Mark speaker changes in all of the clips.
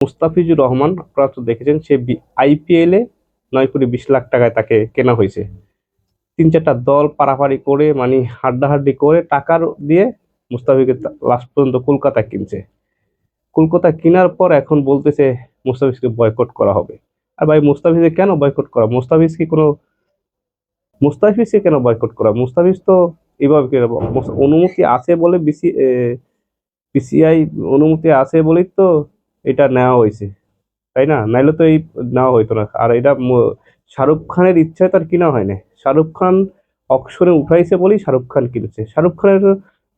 Speaker 1: মুস্তাফিজুর রহমান, আপনারা তো দেখেছেন, সে আইপিএলে নয় কোটি বিশ লাখ টাকায় তাকে কেনা হয়েছে। তিন চারটা দল পারাপারি করে মানে হাড্ডাহাড্ডি করে টাকার দিয়ে মুস্তাফিজকে লাস্ট পর্যন্ত কলকাতা কিনছে। কলকাতা কেনার পর এখন বলতেছে মুস্তাফিজকে বয়কট করা হবে। আর ভাই, মুস্তাফিজকে কেন বয়কট করা? মুস্তাফিজ কি কোনো মুস্তাফিজকে কেন বয়কট করা? মুস্তাফিজ তো কেন অনুমতি আছে বলে বিসি বিসিআই অনুমতি আছে বলেই তো এটা নেওয়া হয়েছে তাই না নাইলে তো এই নেওয়া হইতো না আর এটা ম- শাহরুখ খানের ইচ্ছায় তার কিনা হয় না শাহরুখ খান অক্ষরে উঠাইছে বলেই শাহরুখ খান কিনেছে শাহরুখ খানের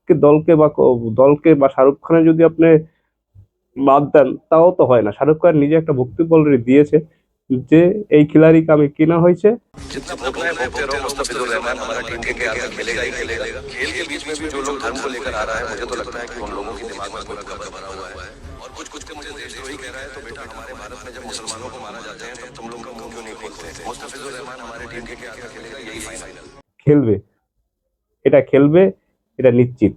Speaker 1: কে দলকে বা ক- দলকে বা শাহরুখ খানের যদি আপনি বাদ দেন তাও তো হয় না শাহরুখ খান নিজে একটা বক্তব্য অলরেডি দিয়েছে যে এই খিলাড়িকে আমি কেনা হয়েছে
Speaker 2: जितना भोग रहे हैं भोगते रहो मुस्तफिजुर रहमान हमारा टीम के के आगे खेलेगा ही खेलेगा खेल के बीच में भी जो लोग धर्म को लेकर आ रहा है मुझे तो लगता है कि उन लोगों के दिमाग में कोई कब्र भरा हुआ है और कुछ कुछ के मुझे देशद्रोही कह रहा है तो बेटा हमारे भारत में जब मुसलमानों को मारा जाते हैं तब तुम लोग का मुंह क्यों नहीं खोलते मुस्तफिजुर रहमान हमारे टीम के के आगे खेलेगा यही फाइनल
Speaker 1: খেলবে এটা খেলবে এটা নিশ্চিত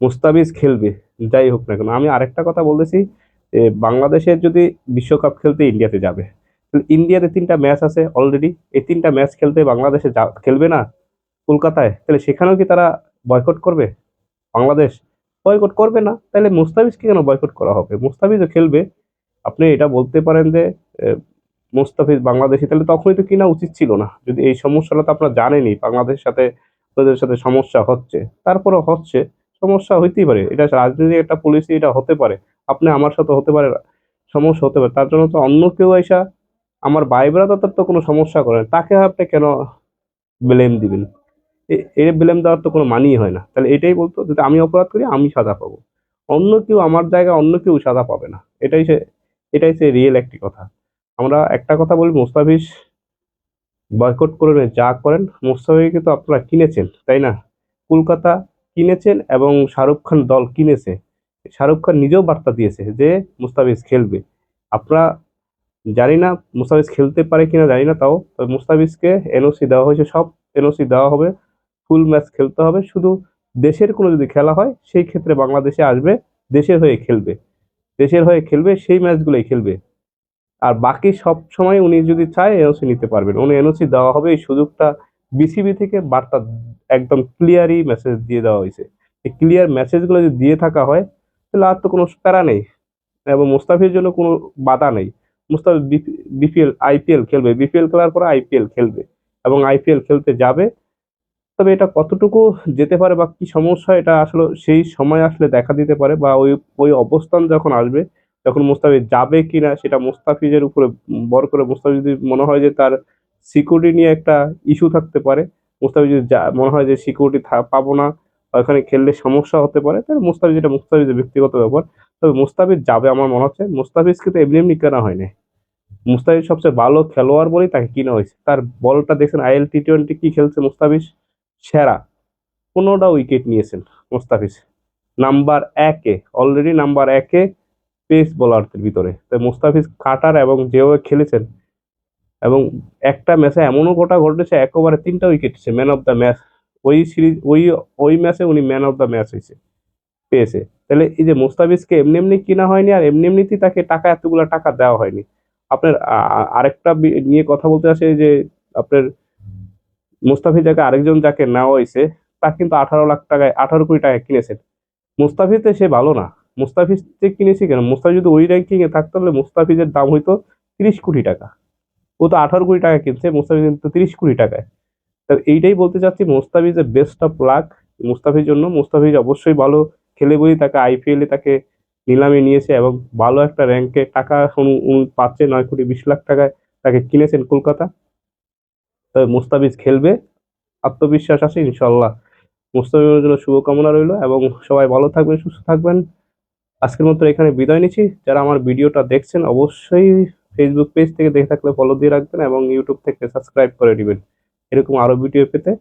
Speaker 1: মুস্তাফিজ খেলবে যাই হোক না কেন আমি আরেকটা কথা বলতেছি যে বাংলাদেশের যদি বিশ্বকাপ খেলতে ইন্ডিয়াতে যাবে তাহলে ইন্ডিয়াতে তিনটা ম্যাচ আছে অলরেডি এই তিনটা ম্যাচ খেলতে বাংলাদেশে যা- খেলবে না কলকাতায় তাহলে সেখানেও কি তারা বয়কট করবে বাংলাদেশ বয়কট করবে না, তাহলে মুস্তাফিজকে কেন বয়কট করা হবে? মুস্তাফিজও খেলবে। আপনি এটা বলতে পারেন যে মুস্তাফিজ বাংলাদেশি, তাহলে তখনই তো কিনা উচিত ছিল না। যদি এই সমস্যাটা তো আপনারা জানেনই, বাংলাদেশের সাথে ওদের সাথে সমস্যা হচ্ছে। তারপরে হচ্ছে, সমস্যা হইতেই পারে। এটা রাজনীতির একটা পলিসি এটা হতে পারে। আপনি আমার সাথে হতে পারে, সমস্যা হতে পারে। তার জন্য তো অন্য কেউ এসা আমার ভাই তো কোনো সমস্যা করে তাকে আপনি কেন ব্লেম দিবেন? এর ব্লেম দেওয়ার তো কোনো মানিই হয় না। তাহলে এটাই বলতো, যদি আমি অপরাধ করি, আমি সাজা পাবো। অন্য কেউ আমার জায়গায় অন্য কেউ সাজা পাবে না। এটাই সে এটাই সে রিয়েল একটি কথা। আমরা একটা কথা বলি, মুস্তাফিজ বয়কট করে যা করেন, মুস্তাফিজকে তো আপনারা কিনেছেন, তাই না? কলকাতা কিনেছেন এবং শাহরুখ খান দল কিনেছে। শাহরুখ খান নিজেও বার্তা দিয়েছে যে, মুস্তাফিজ খেলবে। আপনারা জানি না, মুস্তাফিজ খেলতে পারে কিনা জানি না তাও, তবে মুস্তাফিজকে এনওসি দেওয়া হয়েছে, সব এনওসি দেওয়া হবে। ফুল ম্যাচ খেলতে হবে। শুধু দেশের কোনো যদি খেলা হয়, সেই ক্ষেত্রে বাংলাদেশে আসবে, দেশের হয়ে খেলবে। দেশের হয়ে খেলবে, সেই ম্যাচগুলোই খেলবে। আর বাকি সব সময় উনি যদি চায় এনওসি নিতে পারবেন। উনি এনওসি দেওয়া হবে, এই সুযোগটা বিসিবি থেকে বার্তা একদম ক্লিয়ারই মেসেজ দিয়ে দেওয়া হয়েছে। এই ক্লিয়ার মেসেজগুলো যদি দিয়ে থাকা হয়, তাহলে আর তো কোনো প্যারা নেই। এবং মুস্তাফির জন্য কোনো বাধা নেই। মুস্তাফিজ বিপিএল আইপিএল খেলবে। বিপিএল খেলার পরে আইপিএল খেলবে। এবং আইপিএল খেলতে যাবে। তবে এটা কতটুকু যেতে পারে বা কি সমস্যা, এটা আসলে সেই সময় আসলে দেখা দিতে পারে বা ওই ওই অবস্থান যখন আসবে তখন মুস্তাফিজ যাবে কিনা সেটা মুস্তাফিজের উপরে বর করে, মুস্তাফিজ যদি মনে হয় যে তার সিকিউরিটি নিয়ে একটা ইস্যু থাকতে পারে, মুস্তাফিজ যদি মনে হয় যে সিকিউরিটি পাবো না ওখানে খেললে সমস্যা হতে পারে, তাহলে মুস্তাফিজ এটা মুস্তাফিজের ব্যক্তিগত ব্যাপার। তবে মুস্তাফিজ যাবে আমার মনে হচ্ছে, মুস্তাফিজকে তো এমনি এমনি কেনা হয়নি। মুস্তাফিজ সবচেয়ে ভালো খেলোয়াড় বলেই তাকে কিনা হয়েছে। তার বলটা দেখছেন, আইএল টি টোয়েন্টি কি খেলছে মুস্তাফিজ? সেরা। পনেরোটা উইকেট নিয়েছেন মুস্তাফিজ। নাম্বার একে অলরেডি নাম্বার একে পেস বোলারদের ভিতরে। তাই মুস্তাফিজ কাটার এবং যেভাবে খেলেছেন এবং একটা ম্যাচে এমনও গোটা ঘটেছে, একেবারে তিনটা wicket man of the match ওই সিরিজ ওই ওই ম্যাচে উনি ম্যান অফ দ্য ম্যাচ হয়েছে পেয়েছে। তাহলে এই যে মুস্তাফিজকে এমনি এমনি কিনা হয়নি আর এমনি এমনিতেই তাকে টাকা, এতগুলো টাকা দেওয়া হয়নি। আপনার আরেকটা নিয়ে কথা বলতে আসে যে আপনার মুস্তাফিজ যাকে আরেকজন যাকে নেওয়া হয়েছে, তা কিন্তু আঠারো লাখ টাকায়, আঠারো কোটি টাকায় কিনেছেন। মুস্তাফিজে সে ভালো না। মুস্তাফিজ যে কিনেছি কেন? মুস্তাফিজ যদি ওই র্যাঙ্কিংয়ে থাকতো, তাহলে মুস্তাফিজের দাম হইতো তিরিশ কোটি টাকা। ও তো আঠারো কোটি টাকা কিনছে, মুস্তাফিজ কিন্তু তিরিশ কোটি টাকায়। তো এইটাই বলতে চাচ্ছি মুস্তাফিজের বেস্ট অফ লাক মুস্তাফির জন্য। মুস্তাফিজ অবশ্যই ভালো খেলে বলেই তাকে আইপিএলে তাকে নিলামে নিয়েছে এবং ভালো একটা র্যাঙ্কে টাকা পাচ্ছে নয় কোটি বিশ লাখ টাকায়। তাকে কিনেছেন কলকাতা। তবে মুস্তাফিজ খেলবে। আত্মবিশ্বাস আছে ইনশাল্লাহ মুস্তাফিজের জন্য শুভকামনা রইল এবং সবাই ভালো থাকবেন, সুস্থ থাকবেন। আজকের মতো এখানে বিদায় নিচ্ছি। যারা আমার ভিডিওটা দেখছেন, অবশ্যই ফেসবুক পেজ থেকে দেখে থাকলে ফলো দিয়ে রাখবেন এবং ইউটিউব থেকে সাবস্ক্রাইব করে নেবেন এরকম আরও ভিডিও পেতে